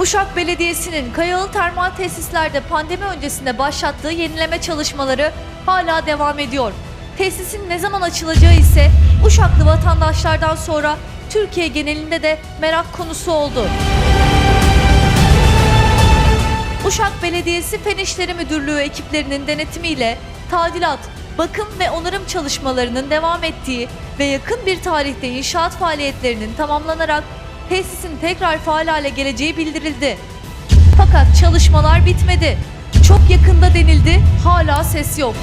Uşak Belediyesi'nin Kayalı Termal Tesislerde pandemi öncesinde başlattığı yenileme çalışmaları hala devam ediyor. Tesisin ne zaman açılacağı ise Uşaklı vatandaşlardan sonra Türkiye genelinde de merak konusu oldu. Uşak Belediyesi Fen İşleri Müdürlüğü ekiplerinin denetimiyle tadilat, bakım ve onarım çalışmalarının devam ettiği ve yakın bir tarihte inşaat faaliyetlerinin tamamlanarak tesisin tekrar faal hale geleceği bildirildi. Fakat çalışmalar bitmedi. Çok yakında denildi, hala ses yok.